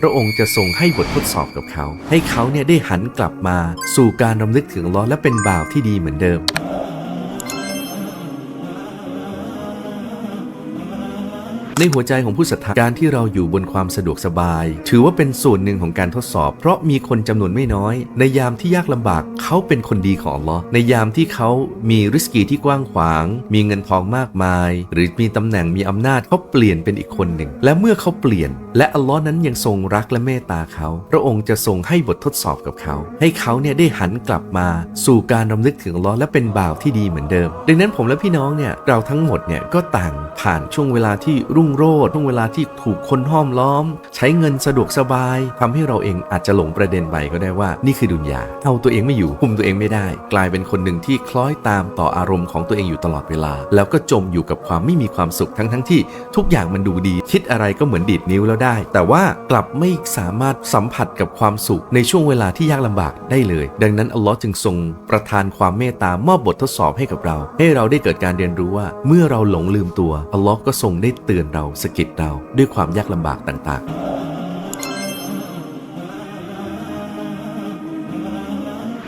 พระองค์จะส่งให้บททดสอบกับเขา ให้เขาเนี่ยได้หันกลับมาสู่การรำลึกถึงล้อและเป็นบ่าวที่ดีเหมือนเดิม ในหัวใจของผู้ศรัทธาการที่เราอยู่บนความสะดวกสบาย ถือว่าเป็นส่วนหนึ่งของการทดสอบ เพราะมีคนจำนวนไม่น้อย ในยามที่ยากลำบากเขาเป็นคนดีของอัลลอฮ์ในยามที่เขามีริสกีที่กว้างขวาง มีเงินทองมากมาย หรือมีตำแหน่งมีอำนาจเขาเปลี่ยนเป็นอีกคนหนึ่ง และเมื่อเขาเปลี่ยน และอัลลอฮ์นั้นยังทรงรักและเมตตาเขา พระองค์จะทรงให้บททดสอบกับเขา ให้เขาเนี่ยได้หันกลับมา สู่การรำลึกถึงอัลลอฮ์และเป็นบ่าวที่ดีเหมือนเดิม ดังนั้นผมและพี่น้องเนี่ยเราทั้งหมดเนี่ยก็ต่างผ่านช่วงเวลาที่รุ่งโรจน์ช่วงเวลาที่ถูกคนห้อมล้อม ใช้เงินสะดวกสบายทำให้เราเองอาจจะหลงประเด็นไปก็ได้ว่า นี่คือดุนยาเอาตัวเองไม่อยู่คุมตัวเองไม่ได้ กลายเป็นคนหนึ่งที่คล้อยตามต่ออารมณ์ของตัวเองอยู่ตลอดเวลา แล้วก็จมอยู่กับความไม่มีความสุขทั้งทั้งที่ทุกอย่างมันดูดี คิดอะไรก็เหมือนดีดนิ้วแล้วได้ แต่ว่ากลับไม่สามารถสัมผัสกับความสุขในช่วงเวลาที่ยากลำบากได้เลย ดังนั้นอัลลอฮ์จึงทรงประทานความเมตตามอบบททดสอบให้กับเรา ให้เราได้เกิดการเรียนรู้ว่า เมื่อเราหลงลืมตัวอัลลอฮ์ก็ทรงได้เตือนเราสะกิดเราด้วยความยากลำบากต่างๆ